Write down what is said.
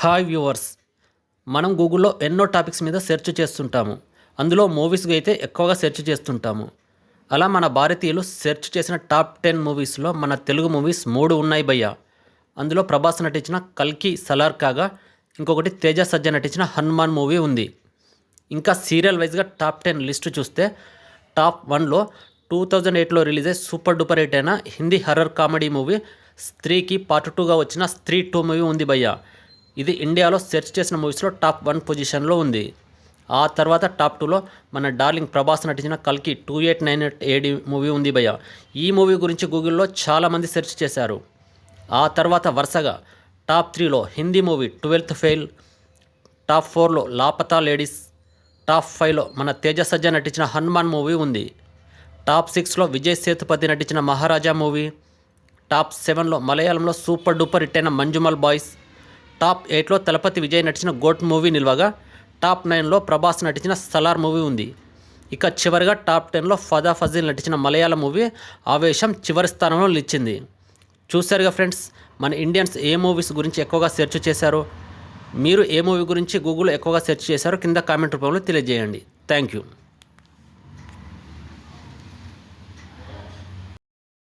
Hi viewers. మనం గూగుల్లో ఎన్నో టాపిక్స్ మీద సెర్చ్ చేస్తుంటాము. అందులో మూవీస్కి అయితే ఎక్కువగా సెర్చ్ చేస్తుంటాము. అలా మన భారతీయులు సెర్చ్ చేసిన టాప్ టెన్ మూవీస్లో మన తెలుగు మూవీస్ మూడు ఉన్నాయి భయ్య. అందులో ప్రభాస్ నటించిన కల్కి సలార్ కాగా ఇంకొకటి తేజ సజ్జ నటించిన హనుమాన్ మూవీ ఉంది. ఇంకా సీరియల్ వైజ్గా టాప్ టెన్ లిస్టు చూస్తే టాప్ వన్లో టూ థౌజండ్ ఎయిట్లో రిలీజ్ అయ్యి సూపర్ డూపర్ హిట్ అయిన హిందీ హర్రర్ కామెడీ మూవీ స్త్రీకి పార్ట్ టూగా వచ్చిన స్త్రీ టూ మూవీ ఉంది భయ్య. ఇది ఇండియాలో సెర్చ్ చేసిన మూవీస్లో టాప్ వన్ పొజిషన్లో ఉంది. ఆ తర్వాత టాప్ టూలో మన డార్లింగ్ ప్రభాస్ నటించిన కల్కి two eight nine eight AD movie ఉంది భయ్య. ఈ మూవీ గురించి గూగుల్లో చాలామంది సెర్చ్ చేశారు. ఆ తర్వాత వరుసగా టాప్ త్రీలో Hindi movie twelfth fail top ఫోర్లో లాపతా లేడీస్ టాప్ ఫైవ్లో మన తేజ సజ్జ నటించిన హనుమాన్ మూవీ ఉంది. టాప్ సిక్స్లో విజయ్ సేతుపతి నటించిన మహారాజా మూవీ టాప్ సెవెన్లో మలయాళంలో సూపర్ డూపర్ హిట్ అయిన మంజుమల్ బాయ్స్ టాప్ ఎయిట్లో తలపతి విజయ్ నటించిన గోట్ మూవీ నిల్వగా టాప్ నైన్లో ప్రభాస్ నటించిన సలార్ మూవీ ఉంది. ఇక చివరిగా టాప్ టెన్లో ఫదా ఫజీల్ నటించిన మలయాళ మూవీ ఆవేశం చివరి స్థానంలో నిలిచింది. చూశారుగా ఫ్రెండ్స్ మన ఇండియన్స్ ఏ మూవీస్ గురించి ఎక్కువగా సెర్చ్ చేశారు? మీరు ఏ మూవీ గురించి గూగుల్లో ఎక్కువగా సెర్చ్ చేశారో కింద కామెంట్ రూపంలో తెలియజేయండి. Thank you.